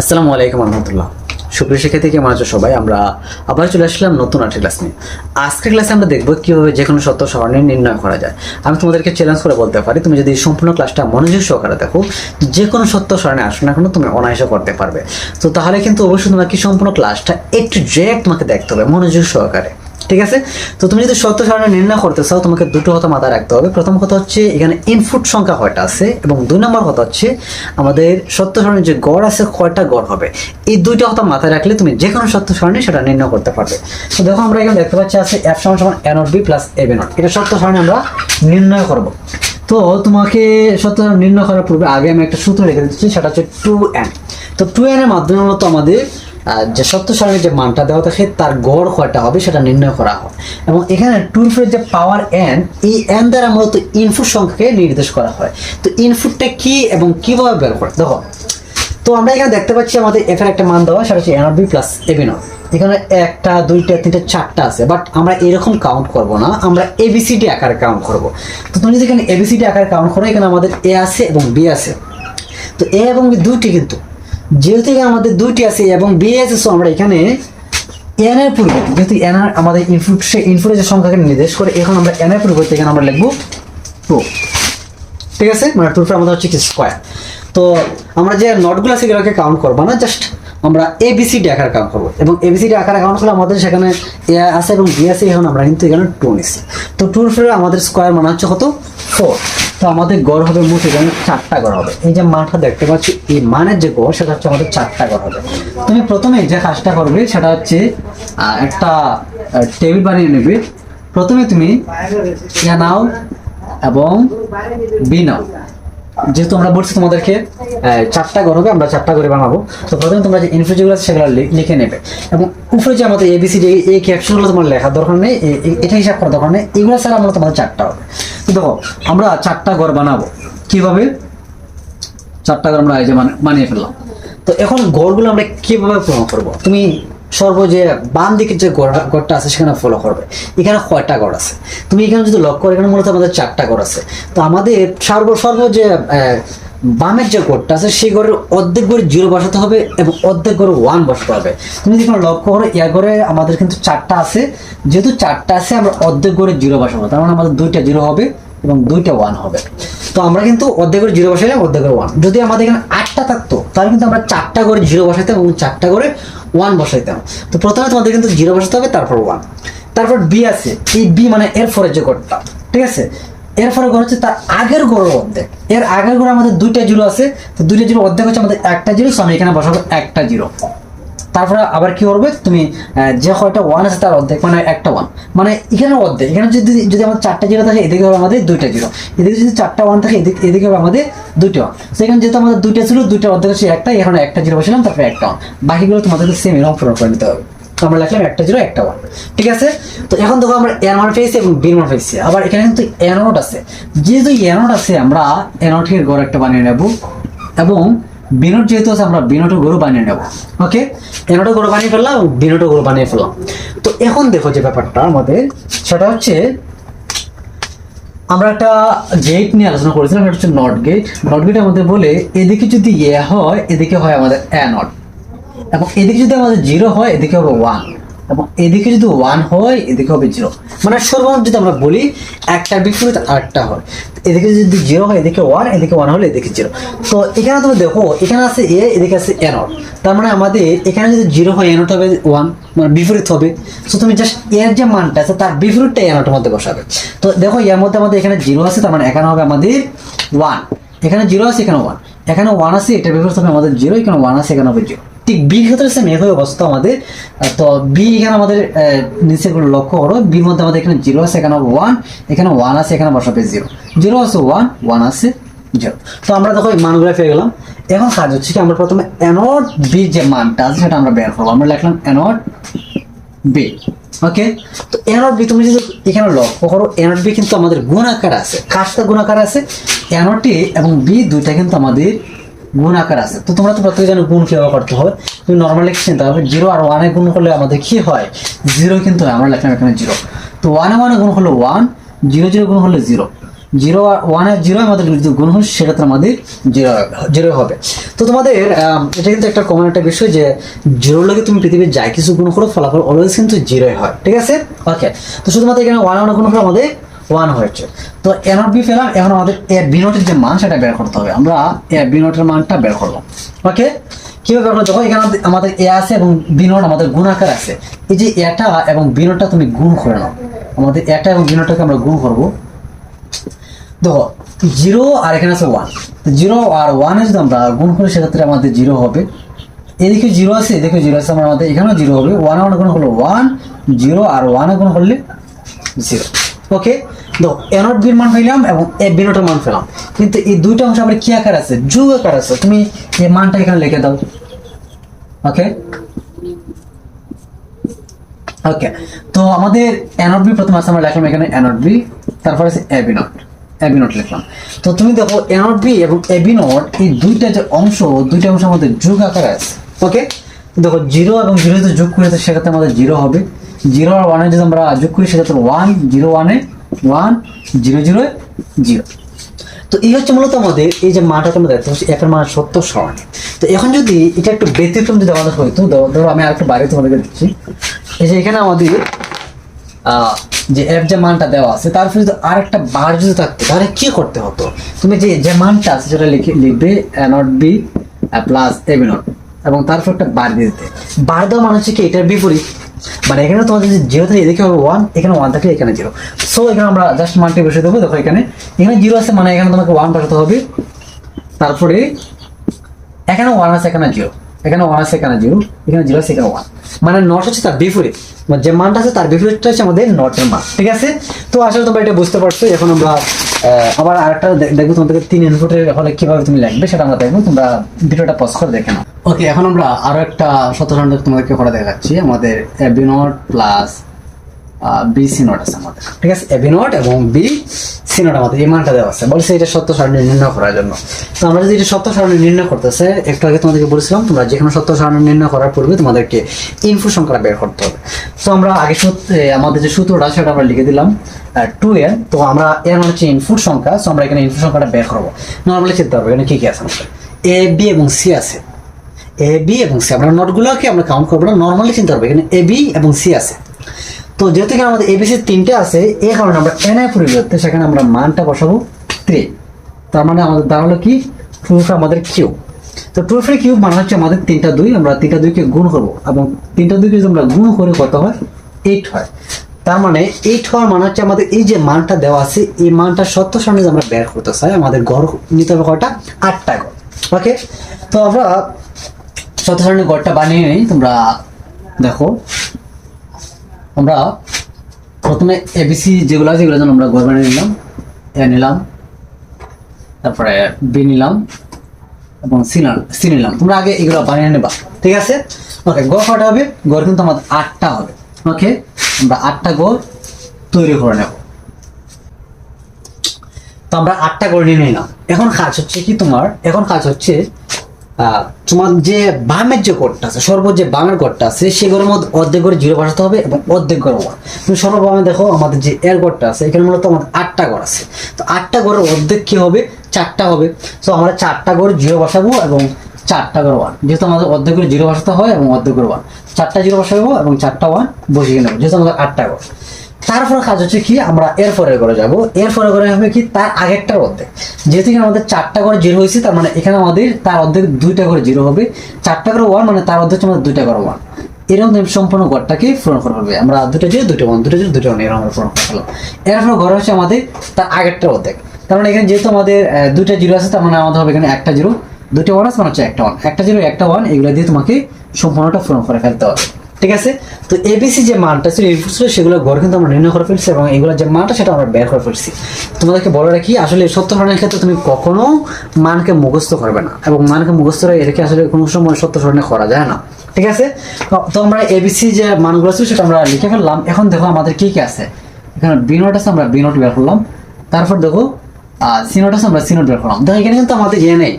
আসসালামু আলাইকুম রহমতুল্লাহ সুপ্রিয় শিক্ষা কেমন আছো সবাই? আমরা আবার চলে আসলাম নতুন আর্টের ক্লাস নিয়ে। আজকের ক্লাসে আমরা দেখব কীভাবে যে কোনো সত্য স্মরণে নির্ণয় করা যায়। আমি তোমাদেরকে চ্যালেঞ্জ করে বলতে পারি, তুমি যদি সম্পূর্ণ ক্লাসটা মনোযোগ সহকারে দেখো যে কোনো সত্য স্মরণে আসো না কেন, তুমি অনায়াসে করতে পারবে। তো তাহলে কিন্তু অবশ্যই তোমাকে সম্পূর্ণ ক্লাসটা একটু ডিরেক্ট তোমাকে দেখতে হবে, মনোযোগ সহকারে। ঠিক আছে? তো তুমি যদি সত্য সারণী নির্ণয় করতে চাও, তোমাকে দুটো কথা মাথায় রাখতে হবে। প্রথম কথা হচ্ছে, এখানে ইনপুট সংখ্যা কয়টা আছে? এবং দুই নম্বর কথা হচ্ছে, আমাদের সত্য সারণীর যে গড় আছে, কয়টা গড় হবে? এই দুইটা কথা মাথায় রাখলে তুমি যে কোনো সত্য সারণী সেটা নির্ণয় করতে পারবে। তো দেখো, আমরা এখানে দেখতে পাচ্ছি, আছে এফ সমান সমান N B plus A not এটা সত্য সারণী আমরা নির্ণয় করব। তো তোমাকে সত্য নির্ণয় করার পূর্বে আগে আমি একটা সূত্র রেখে দিচ্ছি, সেটা হচ্ছে টু এন তো টু এন এর মাধ্যমে মূলত আমাদের যে সত্য সারণীর যে মানটা দেওয়া থাকে, তার গড় কয়টা হবে, সেটা নির্ণয় করা হয় এবং এখানে টুল টুলফের যে পাওয়ার এন এই এন দ্বারা মূলত ইনপুট সংখ্যাকে নির্দেশ করা হয়। তো ইনপুটটা কি এবং কীভাবে বের করে? দেখো, তো আমরা এখানে দেখতে পাচ্ছি আমাদের এর একটা মান দেওয়া, সেটা হচ্ছে N B plus AB not এখানে একটা, দুইটা, তিনটা, চারটা আছে বাট আমরা এরকম কাউন্ট করব না, আমরা এবিসিডি আকারে কাউন্ট করব। তো তুমি যদি এখানে এবিসিডি আকারে কাউন্ট করো, এখানে আমাদের এ আছে এবং বি আছে। তো এ এবং বি দুইটি কিন্তু যেহেতু আমাদের দুইটি আছে এবং বি আছে সো আমরা এখানে এন এর পরিবর্তে যেহেতু এন আর আমাদের ইনপুট সে ইনপুটের যে সংখ্যাকে নির্দেশ করে, এখন আমরা এন এর পরিবর্তে এখানে আমরা লিখব টু ঠিক আছে? মানে পর আমাদের হচ্ছে কি স্কোয়ার তো আমরা যে নটগুলো আছে এগুলোকে কাউন্ট করব না জাস্ট আমরা এবিসিডি আকার কাউন্ট করব। এবং এবিসিডি আকারে কাউন্ট করলে আমাদের সেখানে এ আছে এবং বি আছে, এখন আমরা কিন্তু এখানে টু নিচ্ছি। তো টুর ফেরে আমাদের স্কোয়ার মানে হচ্ছে কত? ফোর তো আমাদের গড় হবে মোট এখানে চারটা গড় হবে। এই যে মাঠা দেখতে পাচ্ছি, এই মানের যে গড়, সেটা হচ্ছে আমাদের চারটা গড় হবে। তুমি প্রথমে যে কাজটা করবে, সেটা হচ্ছে একটা টেবিল বানিয়ে নেবে। প্রথমে তুমি এ নাও এবং বি নাও। যেহেতু আমরা বলছি তোমাদেরকে চারটা ঘর হবে, আমরা চারটা করে বানাবো। তো প্রথমে তোমরা যে ইনফো আছে সেগুলো লিখে নেবে। এবং উপরে যে আমাদের এবিসি যে এই ক্যাপশনগুলো তোমার লেখার দরকার নেই এটা হিসাব করার দরকার নেই। এগুলো ছাড়া আমরা তোমাদের চারটা হবে। তো দেখো, আমরা চারটা ঘর বানাবো। কীভাবে? চারটা ঘর আমরা এই যে মানে- বানিয়ে ফেললাম। তো এখন গড়গুলো আমরা কীভাবে পূরণ করব? তুমি সর্ব যে বাম দিকের যে গড়- গড়টা আছে সেখানে ফলো করবে। এখানে কয়টা গড় আছে? তুমি এখানে যদি লক্ষ্য করো, এখানে মূলত আমাদের চারটা গড় আছে। তো আমাদের সর্ব সর্ব যে বামের যে গড়টা আছে, সেই গড়ের অর্ধেক গড়ে জিরো বসাতে হবে এবং অর্ধেক গড়ে ওয়ান বসাতে হবে। তুমি যদি লক্ষ্য করো এর গড়ে আমাদের কিন্তু চারটা আছে। যেহেতু চারটা আছে, আমরা অর্ধেক গড়ে জিরো বসাবো। তার মানে আমাদের দুইটা জিরো হবে এবং দুইটা ওয়ান হবে। তো আমরা কিন্তু অর্ধেকের জিরো বসাইলাম অর্ধেকের ওয়ান যদি আমাদের এখানে আটটা থাকতো, তাহলে কিন্তু আমরা চারটা করে জিরো বসাইতাম এবং চারটা করে ওয়ান বসাইতে হবে তো প্রথমে তোমাদের কিন্তু জিরো বসাতে হবে, তারপর ওয়ান তারপর বি আছে। এই বি মানে এর ফরে যে গড়টা, ঠিক আছে? এর ফলে গড় হচ্ছে তার আগের গড়ের অর্ধেক। এর আগের গড়ে আমাদের দুইটা জিরো আছে, তো দুইটা জিরো অর্ধেক হচ্ছে আমাদের একটা জিরো সো আমি এখানে বসাবো একটা জিরো তারপরে আবার কি করবে? তুমি যে কয়টা ওয়ান আছে তার অর্ধেক মানে একটা ওয়ান মানে এখানে অর্ধেক, এখানে যদি যদি আমাদের চারটা জিরো থাকে, এদিকে হবে আমাদের দুইটা জিরো এদিকে যদি চারটা ওয়ান থাকে, এদিকে এদিকে হবে আমাদের দুইটা ওয়ান সেখানে যেহেতু আমাদের দুইটা ছিল, দুইটা অর্ধেক হচ্ছে একটা, এখানে একটা জিরো বসিলাম, তারপরে একটা ওয়ান বাকিগুলো তোমাদেরকে সেম এরকম পূরণ করে নিতে হবে। তো আমরা লিখলাম একটা জিরো একটা ওয়ান ঠিক আছে? তো এখন দেখো আমরা এর মান পেয়েছি এবং বির মান পেয়েছি। আবার এখানে কিন্তু এনোট আছে। যেহেতু এনোট আছে, আমরা এনোটের গড় একটা বানিয়ে নেব এবং বিনোট যেহেতু আছে, আমরা বিনোটের গরু বানিয়ে নেব। ওকে এনোটো গরু বানিয়ে ফেললাম এবং বিনোটের গরু বানিয়ে ফেললাম তো এখন দেখো যে ব্যাপারটা আমাদের, সেটা হচ্ছে, আমরা একটা গেট নিয়ে আলোচনা করেছিলাম, সেটা হচ্ছে নট গেট নট গেট আমাদের বলে, এদিকে যদি এ হয়, এদিকে হয় আমাদের এ নট এবং এদিকে যদি আমাদের জিরো হয়, এদিকে হবে ওয়ান এবং এদিকে যদি ওয়ান হয় এদিকে হবে জিরো মানে সর্বমোট যদি আমরা বলি, একটার বিপরীত আটটা হয়। এদিকে যদি জিরো হয়, এদিকে ওয়ান এদিকে ওয়ান হলে এদিকে জিরো তো এখানে তুমি দেখো, এখানে আছে এ এদিকে আছে এ নট তার মানে আমাদের এখানে যদি জিরো হয় এনট হবে ওয়ান মানে বিপরীত হবে। সো তুমি জাস্ট এর যে মানটা আছে, তার বিপরীতটা এ নটের মধ্যে বসাবে। তো দেখো, এর মধ্যে আমাদের এখানে জিরো আছে, তার মানে এখানে হবে আমাদের ওয়ান এখানে জিরো আছে, এখানে ওয়ান এখানে ওয়ান আছে এটা বিপরীত হবে আমাদের জিরো এখানে ওয়ান আছে, এখানে হবে জিরো ঠিক বি ক্ষেত্রে সেম একই অবস্থা আমাদের। তো বি এখানে আমাদের নিচে গুলো লক্ষ্য করো। বির মধ্যে আমাদের এখানে জিরো আছে, এখানে ওয়ান এখানে ওয়ান আছে, এখানে বসাবে জিরো জিরো আছে ওয়ান ওয়ান আছে জিরো তো আমরা দেখো মানগুলো পেয়ে গেলাম। এখন কাজ হচ্ছে কি, আমরা প্রথমে অ্যানোড বি যে মানটা আছে, সেটা আমরা বের করব। আমরা লিখলাম অ্যানোড বি ওকে তো এনট বি তুমি যদি এখানে লক্ষ্য করো এনট বি কিন্তু আমাদের গুণ আকার আছে। কাজটা গুণ আকার আছে এনটি এবং বি দুইটা কিন্তু আমাদের গুণ আকার আছে। তো তোমরা তো প্রত্যেকে জানো গুণ কীভাবে করতে হবে। তুমি নর্মালি চিন্তা হবে জিরো আর ওয়ানে গুণ করলে আমাদের কি হয়? জিরো কিন্তু আমরা লিখলাম এখানে জিরো তো ওয়ানে ওয়ানে গুণ হলো ওয়ান জিরো জিরো গুণ হলো জিরো জিরো ওয়ানের জিরো আমাদের যদি গুণ হয় সেক্ষেত্রে আমাদের জিরো জিরো হবে। তো তোমাদের এটা কিন্তু একটা কমন একটা বিষয় যে জিরোর লগে তুমি পৃথিবীর যাই কিছু গুণ করো, ফলাফল অলওয়েজ কিন্তু জিরোই হয়। ঠিক আছে? ওকে তো শুধুমাত্র এখানে ওয়ান ওয়ান গুণ করে আমাদের ওয়ান হয়েছে। তো এ নট বি পেলাম এখন আমাদের এ বি নোটের যে মান, সেটা বের করতে হবে। আমরা এ বি নোটের মানটা বের করলাম ওকে কীভাবে বের করতে হবে এখানে আমাদের- এ আছে এবং বি নোট আমাদের গুণ আকার আছে। এই যে এটা এবং বি নোটটা তুমি গুণ করে নাও। আমাদের এটা এবং বি নোটটাকে আমরা গুণ করব। দেখো জিরো আর এখানে আছে ওয়ান তো জিরো আর ওয়ানে যদি আমরা গুণ করি, সেক্ষেত্রে আমাদের জিরো হবে। এদিকে জিরো আছে, এদিকে জিরো আছে, আমার আমাদের এখানেও জিরো হবে। ওয়ান ওয়ান গুণ হলো ওয়ান জিরো আর ওয়ানে গুণ করলে জিরো ওকে দেখো এনট বির মান পেলাম এবং এ বিনোটের মান পেলাম। কিন্তু এই দুইটা অংশ আবার কি আকার আছে? যুগ আকার আছে। তুমি এই মানটা এখানে লিখে দাও। ওকে ওকে তো আমাদের এনট বি প্রথমে আছে, আমরা লিখলাম এখানে এনট বি তারপরে আছে এবি নট এবি নট লিখলাম। তো তুমি দেখো এনট বি এবং এবি নট এই দুইটা যে অংশ, দুইটা অংশ আমাদের যোগ আকারে আছে। ওকে দেখো জিরো এবং জিরো যদি যোগ করি সেক্ষেত্রে আমাদের জিরো হবে। জিরো আর ওয়ানে যদি আমরা যোগ করি, সেক্ষেত্রে ওয়ান জিরো ওয়ানে ওয়ান, জিরো জিরো জিরো। তো এই হচ্ছে মূলত আমাদের এই যে মানটা তোমরা দেখতে পাচ্ছ, একের মান সত্য সমান। তো এখন যদি এটা একটু ব্যতিক্রম যদি আমাদের হইতো ধরো আমি আরেকটু বাইরে তোমাদেরকে দিচ্ছি। এই যে এখানে আমাদের যে এফ যে মানটা দেওয়া আছে তারপরে যদি আরেকটা বার যদি থাকতো, তাহলে কি করতে হতো? তুমি যে যে মানটা আছে, সেটা লিখে, লিখবে not B plus A B not এবং তারপর একটা বার দিয়ে দিতে। বার দেওয়া মানে হচ্ছে কি, এটার বিপরীত। মানে এখানে তোমাদের জিরো থাকে এদিকে হবে ওয়ান এখানে ওয়ান থাকলে এখানে জিরো সো এখানে আমরা জাস্ট মানটি বসে দেবো, দেখো এখানে। এখানে জিরো আছে মানে এখানে তোমাকে ওয়ান হবে। তারপরে এখানে ওয়ান আছে, এখানে জিরো এখানে ওয়ান আছে, এখানে জিরো এখানে জিরো আছে, এখানে ওয়ান মানে নট হচ্ছে তার বিপরীত মানে যে মানটা আছে, তার বিপরীতটা হচ্ছে আমাদের নটের মান ঠিক আছে? তো আসলে তোমরা এটা বুঝতে পারছ। এখন আমরা আবার আরেকটা দেখব তোমাদেরকে তিন ইনপুটের হলে কীভাবে তুমি লিখবে সেটা আমরা দেখব, তোমরা ভিডিওটা পজ করে দেখে নাও। ওকে এখন আমরা আরও একটা সতর্ক তোমাদেরকে করে দেখাচ্ছি, আমাদের B not plus B C not আছে আমাদের। ঠিক আছে? এবি নট এবং বি সি নট আমাদের, এই মানটা দেওয়া আছে। বলছে এটা সত্য সারণী নির্ণয় করার জন্য। তো আমরা যদি সত্য সারণী নির্ণয় করতেছে একটু আগে তোমাদেরকে বলেছিলাম, তোমরা যে কোনো সত্য সারণী নির্ণয় করার পূর্বে তোমাদেরকে ইনপুট সংখ্যাটা বের করতে হবে। তো আমরা আগে আমাদের যে সূত্রটা, সেটা আমরা লিখে দিলাম টু এন তো আমরা এর মানে হচ্ছে ইনপুট সংখ্যা তো আমরা এখানে ইনপুট সংখ্যাটা বের করব। নর্মালি চিন্তা হবে, এখানে কি কি আছে আমাদের? এ বি এবং সি আছে। এ বি এবং সি আমরা নোটগুলোকে আমরা কাউন্ট করব না নর্মালি চিন্তা করব এখানে এ বি এবং সি আছে। তো যেহেতু আমাদের এবিসি তিনটে আছে এই কারণে আমরা এন আই পরিবর্তে সেখানে আমরা মানটা বসাবো থ্রি তার মানে আমাদের দাঁড়াল কি? টু আমাদের কিউ তো টু ফ্রি কিউব মানে হচ্ছে আমাদের তিনটা দুই, আমরা তিনটা দুইকে গুণ করব। এবং তিনটা দুইকে যদি আমরা গুণ করে কত হয়? এইট হয়। তার মানে এইট হওয়ার মানে হচ্ছে আমাদের এই যে মানটা দেওয়া আছে, এই মানটা সত্য সামনে আমরা বের করতে চাই, আমাদের গড় নিতে হবে কয়টা? আটটা গড়। ওকে তো আমরা সত্য সারণী গড়টা বানিয়ে নিই, তোমরা দেখো। আমরা প্রথমে এবিসি যেগুলো আছে সেগুলো যেন আমরা বানিয়ে নিলাম এ নিলাম, তারপরে বি নিলাম এবং সি সি নিলাম। তোমরা আগে এগুলো বানিয়ে নেবা, ঠিক আছে? ওকে গড় কটা হবে? গড় কিন্তু আমাদের আটটা হবে। ওকে আমরা আটটা গড় তৈরি করে নেব। তো আমরা আটটা করে নিয়ে নিলাম। এখন কাজ হচ্ছে কি তোমার? এখন কাজ হচ্ছে তোমার যে বামের যে গড়টা আছে, সর্ব যে বামের গড়টা আছে সেই গড়ের মধ্যে অর্ধেক করে জিরো বসাতে হবে এবং অর্ধেক গড় ওয়ান। তুমি সর্ববামে দেখো আমাদের যে এর গড়টা আছে, এখানে মূলত আমাদের আটটা গড় আছে। তো আটটা গড়ের অর্ধেক কি হবে? চারটা হবে। তো আমরা চারটা গড় জিরো বসাবো এবং চারটা করে ওয়ান। যেহেতু আমাদের অর্ধেক করে জিরো বসাতে হয় এবং অর্ধেক করে ওয়ান। চারটা জিরো বসাবো এবং চারটা ওয়ান বসিয়ে নেব, যেহেতু আমাদের আটটা গড়। তারপরে কাজ হচ্ছে কি, আমরা এর পরে করে যাব। এর পরে করে হবে কি, তার আগেরটার অর্ধেক। যেহেতু আমাদের চারটা করে জিরো হয়েছে, তার মানে এখানে আমাদের তার অর্ধেক দুইটা করে জিরো হবে। চারটা করে ওয়ান মানে তার অর্ধেক আমাদের দুইটা করে ওয়ান এরকম সম্পূর্ণ গড়টাকে পূরণ করে হবে। আমরা দুটো জিরো দুটো ওয়ান দুটো জিরো দুটো ওয়ান এরকম আমরা পূরণ করে ফেলাম এরপরে ঘর হচ্ছে আমাদের তার আগেরটার অর্ধেক। তার মানে এখানে যেহেতু আমাদের দুইটা জিরো আছে, তার মানে আমাদের হবে এখানে একটা জিরো। দুটো ওয়ান আছে মানে হচ্ছে একটা ওয়ান একটা জিরো, একটা ওয়ান এগুলো দিয়ে তোমাকে সম্পূর্ণটা পূরণ করে ফেলতে হবে। ঠিক আছে? তো এবিসি যে মানটা ছিল ইনপুট ছিল, সেগুলো ঘর কিন্তু আমরা নির্ণয় করে ফেলছি এবং এগুলো যে মানটা সেটা আমরা বের করে ফেলছি। তোমাদেরকে বলে রাখি, আসলে সত্য স্মরণের ক্ষেত্রে তুমি কখনো মানকে মুখস্থ করবে না এবং মানকে মুখস্থ রেখে আসলে কোনো সময় সত্য স্মরণে করা যায় না। ঠিক আছে? তো- আমরা এবিসি যে মানগুলো ছিল, সেটা আমরা লিখে ফেললাম। এখন দেখো আমাদের কি কি আছে। এখানে বি নোট আছে, আমরা বি নোট বের করলাম। তারপর দেখো সিনোট আছে, আমরা সিনোট বের করলাম। দেখো, এখানে কিন্তু আমাদের ইয়ে নেই।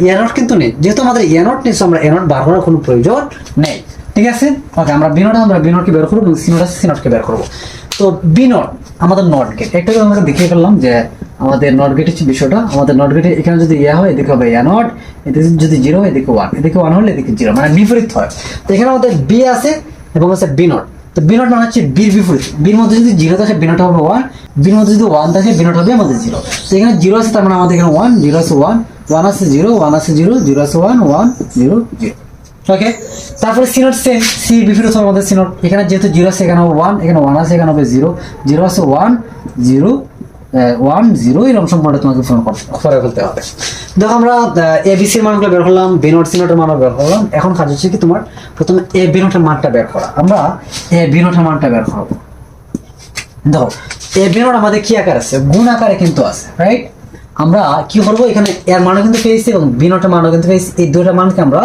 ইয়ানোট কিন্তু নেই। যেহেতু আমাদের ইয়ানোট নেই আমরা এনোট বার করার কোনো প্রয়োজন নেই। ঠিক আছে? ওকে আমরা বিনোট আমরা বিনোটকে বের করব এবং আছে সিনোটকে বের করব। তো বিনোট আমাদের নট গেট একটা আমরা দেখিয়ে ফেললাম যে আমাদের নট গেটের বিষয়টা। আমাদের নট গেটে এখানে যদি ইয়া হয়, এদিকে হবে ইয়া নট, এদিকে যদি জিরো হয়, এদিকে ওয়ান। এদিকে ওয়ান হলে এদিকে জিরো মানে বিপরীত হয়। তো এখানে আমাদের বি আছে এবং আছে বি নট তো বি নট মানে হচ্ছে বির বিপরীত। বির মধ্যে যদি জিরো থাকে বি নট হবে ওয়ান। বির মধ্যে যদি ওয়ান থাকে বি নট হবে আমাদের জিরো। তো এখানে জিরো আছে, তার মানে আমাদের এখানে ওয়ান, জিরো আছে ওয়ান ওয়ান আছে জিরো, ওয়ান আছে জিরো জিরো আছে one one, zero zero. Okay তারপরে সিনোট সেম সি বিপরীত হবে আমাদের সিনোট এখানে যেহেতু জিরো আছে এখানে হবে ওয়ান এখানে ওয়ান আছে এখানে হবে জিরো জিরো আছে ওয়ান জিরো ওয়ান জিরো এরকম সম্পর্কে তোমাকে ফোন করে ফেলতে হবে। দেখো আমরা এবিসির মানগুলো বের করলাম বিনোট সিনোটের মানও বের করলাম। এখন কাজ হচ্ছে কি তোমার প্রথমে এ বিনোটের মানটা বের করা। আমরা এ বিনোটের মানটা বের করব। দেখো এ বিনোট আমাদের কি আকার আছে? গুণ আকারে কিন্তু আছে রাইট আমরা কি করব? এখানে এর মানও কিন্তু পেয়েছি এবং বিনোটের মানও কিন্তু পেয়েছি। এই দুইটা মানকে আমরা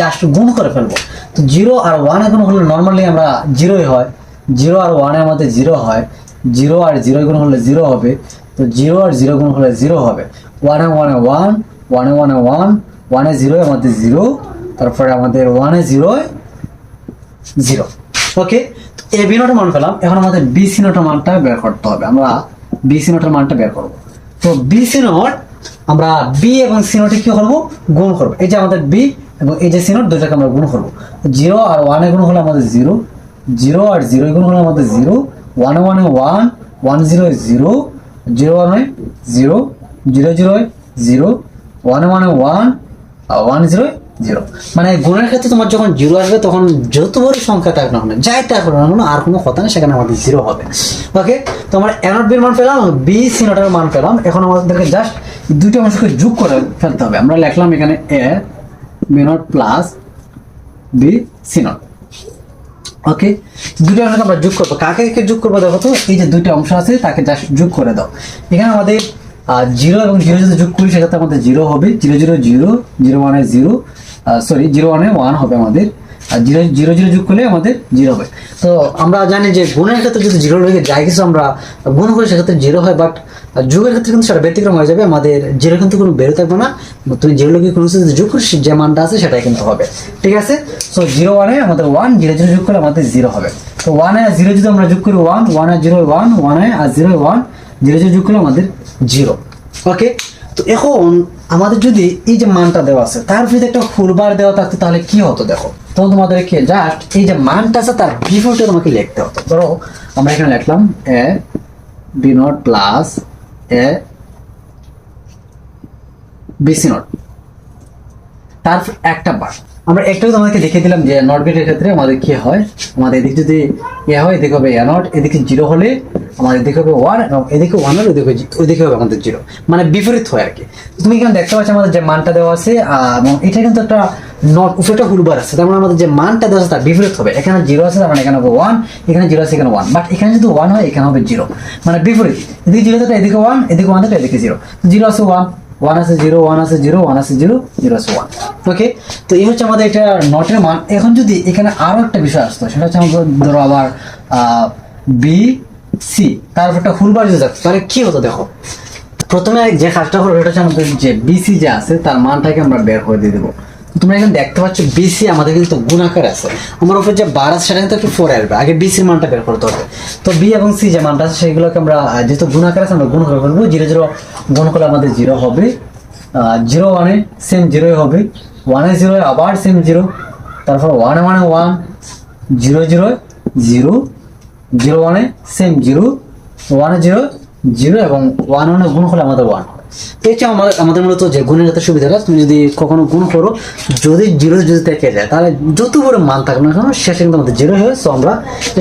জাস্ট গুণ করে ফেলব। তো জিরো আর ওয়ান এখন হলে নর্মালি আমরা জিরোই হয়। জিরো আর ওয়ানে আমাদের জিরো হয়। জিরো আর জিরো গুণ হলে জিরো হবে। তো জিরো আর জিরো গুণ হলে জিরো হবে। ওয়ানে ওয়ানে ওয়ান ওয়ানে ওয়ানে ওয়ান ওয়ানে জিরো আমাদের জিরো, তারপরে আমাদের ওয়ানে zero zero. Okay A B নোটের মান পেলাম। এখন আমাদের বি সি নোটের মানটা বের করতে হবে। আমরা বি সি নোটের মানটা বের করব। তো বি সি নোট আমরা বি এবং সি নোটে কি করব? গুণ করব। এই যে আমাদের বি এবং এই যে সি নোট দুইটাকে আমরা গুণ করব। জিরো আর ওয়ানে গুণ হলে আমাদের জিরো জিরো আর জিরো গুণ হলে আমাদের জিরো, ওয়ান ওয়ানে one one zero zero zero ওয়ানে zero zero zero zero, one ওয়ানে ওয়ান ওয়ান জিরো জিরো। মানে গুণের ক্ষেত্রে তোমার যখন জিরো আসবে, তখন যত বড় সংখ্যা থাক না কেন যাই থাক না কেন, আর কোনো কথা নেই, সেখানে আমাদের জিরো হবে। ওকে তো আমরা এনট বির মান পেলাম বি সি নটের মান পেলাম। এখন আমাদেরকে জাস্ট দুটো অংশকে যোগ করে ফেলতে হবে। আমরা লিখলাম এখানে A B not plus B C not okay দুটো অংশকে আমরা যোগ করব। কাকে কাকে যোগ করব দেখো তো? এই যে দুইটা অংশ আছে, তাকে জাস্ট যোগ করে দাও। এখানে আমাদের জিরো এবং জিরো যদি যোগ করি, সেক্ষেত্রে আমাদের জিরো হবে। জিরো জিরো জিরো জিরো ওয়ানে জিরো। সরি জিরো ওয়ানে ওয়ান হবে আমাদের। আর জিরো জিরো জিরো যোগ করলে আমাদের জিরো হবে তো আমরা জানি যে গুণের ক্ষেত্রে যদি জিরো লেগে যায় কিছু আমরা গুণ করি, সেক্ষেত্রে জিরো হয় বাট যুগের ক্ষেত্রে কিন্তু সেটা ব্যতিক্রম হয়ে যাবে। আমাদের জিরো কিন্তু কোনো বেরো থাকবে না। তুমি জিরো লোকে কোনো কিছু যোগ করিস, যে মানটা আছে সেটাই কিন্তু হবে। ঠিক আছে? সো জিরো ওয়ানে আমাদের ওয়ান জিরো জিরো যোগ করলে আমাদের জিরো হবে। তো ওয়ানে আর জিরো যদি আমরা যোগ করি ওয়ান ওয়ান আর জিরো ওয়ান ওয়ানে আর জিরো ওয়ান জিরো জিরো যোগ করলে আমাদের জিরো ওকে তো এখন আমাদের যদি এই যে মানটা দেওয়া আছে, তার যদি একটা ফুলবার দেওয়া থাকতো, তাহলে কি হতো দেখো? তখন তোমাদেরকে জাস্ট এই যে মানটা আছে, তার বিফোরটা তোমাকে লিখতে হতো ধরো, আমরা এখানে লিখলাম A B not plus A BC not. তারপর একটা বার। আমরা একটাও তোমাদেরকে দেখিয়ে দিলাম যে নট গেটের ক্ষেত্রে আমাদের কি হয়? আমাদের এদিকে যদি এ হয়, এদিকে হবে এ নট এদিকে জিরো হলে আমাদের এদিকে হবে ওয়ান এবং এদিকে ওয়ান হলে ওদিকে ওইদিকে হবে আমাদের জিরো মানে বিপরীত হয় আর কি তুমি এখানে দেখতে পাচ্ছ আমাদের যে মানটা দেওয়া আছে এবং এটা কিন্তু একটা নট উপরেটা হুলবার আছে। তার মানে আমাদের যে মানটা দেওয়া আছে তার বিপরীত হবে। এখানে জিরো আছে, তার মানে এখানে হবে ওয়ান এখানে জিরো আছে, এখানে ওয়ান বাট এখানে যদি ওয়ান হয়, এখানে হবে জিরো মানে বিপরীত। এদিকে জিরো থাকে, এদিকে ওয়ান এদিকে ওয়ান থাকে, এদিকে জিরো জিরো আছে ওয়ান ওয়ান আছে জিরো ওয়ান আছে জিরো ওয়ান আছে জিরো জিরো আছে ওয়ান ওকে তো এই হচ্ছে আমাদের এটা নটের মান। এখন যদি এখানে আরও একটা বিষয় আসতো, সেটা হচ্ছে আমাদের ধরো আবার বি সি তারপর একটা ফুলবার যদি থাকতো তাহলে কি হতো দেখো? প্রথমে যে কাজটা করব সেটা হচ্ছে আমাদের যে বিসি যে আছে, তার মানটাকে আমরা বের করে দিয়ে দেবো। তোমরা এখানে দেখতে পাচ্ছ বিসি আমাদের কিন্তু গুণাকার আছে। আমার উপর যে বার আছে, সেটা কিন্তু একটু ফোর আসবে। আগে বিসির মানটা বের করতে হবে। তো বি এবং সি যে মানটা আছে, সেগুলোকে আমরা যেহেতু গুণাকার আছে, আমরা গুণ করে ফেলব। জিরো জিরো, গুণ করলে আমাদের জিরো হবে। জিরো ওয়ানে সেম জিরোই হবে। ওয়ানে জিরো, আবার সেম জিরো। তারপর ওয়ানে ওয়ানে one zero zero zero. Zero ওয়ানে সেম জিরো। ওয়ানে জিরো জিরো এবং ওয়ান ওয়ানে গুণ হলে আমাদের ওয়ান হচ্ছে আমাদের আমাদের মূলত যে গুণের যাতে সুবিধাটা, তুমি যদি কখনো গুণ করো, যদি জিরো যদি থেকে যায়, তাহলে যত বড় মান থাকবে না কেন, শেষে কিন্তু আমাদের জিরো হয়ে সো আমরা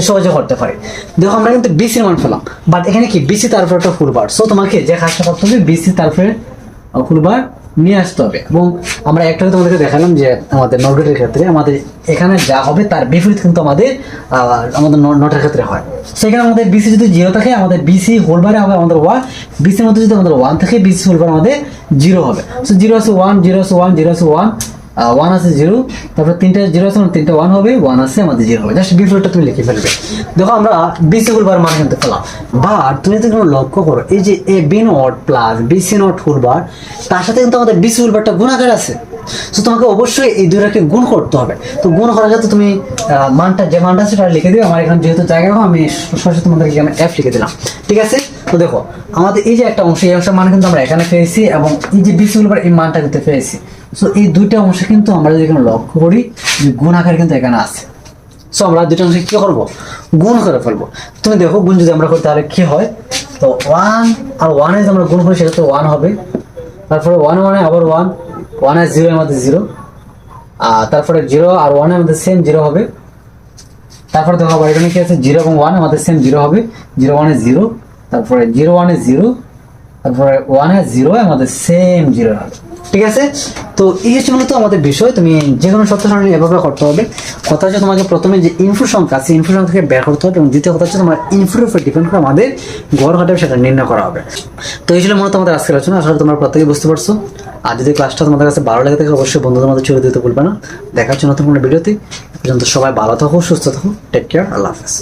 সহজে করতে পারি। দেখো, আমরা কিন্তু বিসির মান পেলাম। বাট এখানে কি? বিসি তারপরে একটা ফুলবার সো তোমাকে যে কাজটা করতে হবে বিসি তারপরে ফুলবার নিয়ে আসতে হবে। এবং আমরা একটা তোমাদেরকে দেখালাম যে আমাদের নটের ক্ষেত্রে আমাদের এখানে যা হবে তার বিপরীত কিন্তু আমাদের আমাদের নটের ক্ষেত্রে হয়। সেখানে আমাদের বিসি যদি জিরো থাকে, আমাদের বিসি হোলবারে হবে আমাদের ওয়ান বিসির মধ্যে যদি আমাদের ওয়ান থাকে বিসি হোলবার আমাদের জিরো হবে। সো জিরো আছে ওয়ান জিরো আছে ওয়ান জিরো আছে ওয়ান ওয়ান আছে জিরো তারপর তিনটা জিরো আছে মানে তিনটা ওয়ান হবে ওয়ান আছে, আমাদের জিরো হবে। জাস্ট বিফোরটা তুমি লিখে ফেলবে। দেখো আমরা বিসি বার মান কিন্তু পেলাম। বাট তুমি যদি কোনো লক্ষ্য করো, এই যে A B not plus BC not whole bar তার সাথে কিন্তু আমাদের বিসি বারটা গুণাকার আছে। তো তোমাকে অবশ্যই এই দুইটাকে গুণ করতে হবে। তো গুণ করার ক্ষেত্রে তুমি মানটা, যে মানটা সেটা লিখে দিবে আমার এখানে যেহেতু জায়গা আমি সরাসরি তোমাদেরকে এখানে এফ লিখে দিলাম। ঠিক আছে? তো দেখো, আমাদের এই যে একটা অংশ, এই অংশের মান কিন্তু আমরা এখানে পেয়েছি এবং এই যে বিসি গুলো এই মানটা কিন্তু পেয়েছি। সো এই দুইটা অংশ কিন্তু আমরা যদি এখানে লক্ষ্য করি, যে গুণ আকার কিন্তু এখানে আছে। সো আমরা দুটো অংশে কি করব? গুণ করে ফেলব। তুমি দেখো, গুণ যদি আমরা করি, তাহলে কি হয়? তো ওয়ান আর ওয়ানে যদি আমরা গুণ করি, সেটা তো ওয়ান হবে। তারপরে ওয়ান ওয়ানে আবার ওয়ান ওয়ানে জিরো এর মধ্যে জিরো আর তারপরে জিরো আর ওয়ানের মধ্যে সেম জিরো হবে। তারপরে দেখো আবার এখানে কি আছে? জিরো এবং ওয়ান আমাদের সেম জিরো হবে। জিরো ওয়ানে জিরো তারপরে জিরো ওয়ানে জিরো তারপরে ওয়ানে জিরো আমাদের সেম জিরো হবে। ঠিক আছে? তো এই হচ্ছে মূলত আমাদের বিষয়। তুমি যে কোনো সত্য সারণী এভাবে করতে হবে। কথা হচ্ছে তোমাকে প্রথমে যে ইনফু সংখ্যা আছে ইনফু সংখ্যাকে বের করতে হবে এবং দ্বিতীয় কথা হচ্ছে তোমার ইনফুর উপর ডিপেন্ড করে আমাদের গড় ঘাটে সেটা নির্ণয় করা হবে। তো এই ছিল মূলত আমাদের আজকের আলোচনা। আসলে তোমরা প্রত্যেকেই বুঝতে পারছ। আর যদি ক্লাসটা তোমাদের কাছে ভালো লেগে থাকে, অবশ্যই বন্ধুদের মধ্যে ছড়িয়ে দিতে ভুলবে না। দেখার জন্য নতুন কোনো ভিডিওতে। পর্যন্ত সবাই ভালো থাকো, সুস্থ থাকো। টেক কেয়ার আল্লাহ হাফেজ।